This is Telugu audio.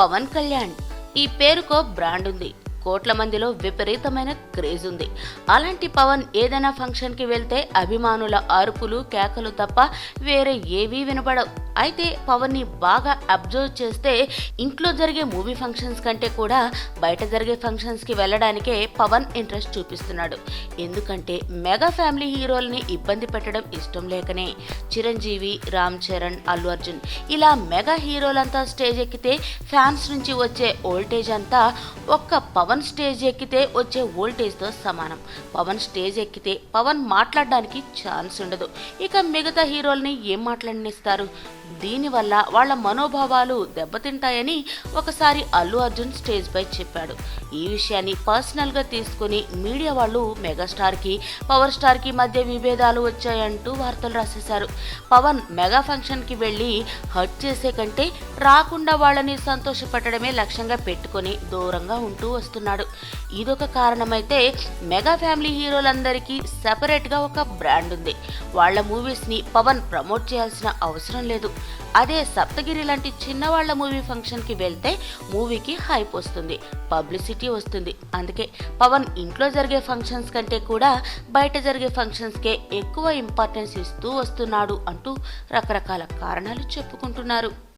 పవన్ కళ్యాణ్. ఈ పేరుకో బ్రాండ్ ఉంది. కోట్ల మందిలో విపరీతమైన క్రేజ్ ఉంది. అలాంటి పవన్ ఏదైనా ఫంక్షన్కి వెళ్తే అభిమానుల అరుపులు కేకలు తప్ప వేరే ఏవీ వినపడవు. అయితే పవన్ని బాగా అబ్జర్వ్ చేస్తే ఇంట్లో జరిగే మూవీ ఫంక్షన్స్ కంటే కూడా బయట జరిగే ఫంక్షన్స్కి వెళ్ళడానికే పవన్ ఇంట్రెస్ట్ చూపిస్తున్నాడు. ఎందుకంటే మెగా ఫ్యామిలీ హీరోల్ని ఇబ్బంది పెట్టడం ఇష్టం లేకనే చిరంజీవి రామ్ చరణ్ అల్లు అర్జున్ ఇలా మెగా హీరోలంతా స్టేజ్ ఎక్కితే ఫ్యాన్స్ నుంచి వచ్చే ఓల్టేజ్ అంతా ఒక్క పవన్ స్టేజ్ ఎక్కితే వచ్చే ఓల్టేజ్తో సమానం. పవన్ స్టేజ్ ఎక్కితే పవన్ మాట్లాడడానికి ఛాన్స్ ఉండదు. ఇక మిగతా హీరోల్ని ఏం మాట్లాడనిస్తారు? దీనివల్ల వాళ్ళ మనోభావాలు దెబ్బతింటాయని ఒకసారి అల్లు అర్జున్ స్టేజ్పై చెప్పాడు. ఈ విషయాన్ని పర్సనల్గా తీసుకుని మీడియా వాళ్ళు మెగాస్టార్కి పవర్ స్టార్కి మధ్య విభేదాలు వచ్చాయంటూ వార్తలు రాసేశారు. పవన్ మెగా ఫంక్షన్కి వెళ్ళి హర్ట్ చేసే కంటే రాకుండా వాళ్ళని సంతోషపెట్టడమే లక్ష్యంగా పెట్టుకొని దూరంగా ఉంటూ వస్తున్నాడు. ఇదొక కారణమైతే మెగా ఫ్యామిలీ హీరోలందరికీ సెపరేట్గా ఒక బ్రాండ్ ఉంది. వాళ్ళ మూవీస్ని పవన్ ప్రమోట్ చేయాల్సిన అవసరం లేదు. అదే సప్తగిరి లాంటి చిన్నవాళ్ళ మూవీ ఫంక్షన్కి వెళ్తే మూవీకి హైప్ వస్తుంది పబ్లిసిటీ వస్తుంది. అందుకే పవన్ ఇంట్లో జరిగే ఫంక్షన్స్ కంటే కూడా బయట జరిగే ఫంక్షన్స్కే ఎక్కువ ఇంపార్టెన్స్ ఇస్తూ వస్తున్నాడు అంటూ రకరకాల కారణాలు చెప్పుకుంటున్నారు.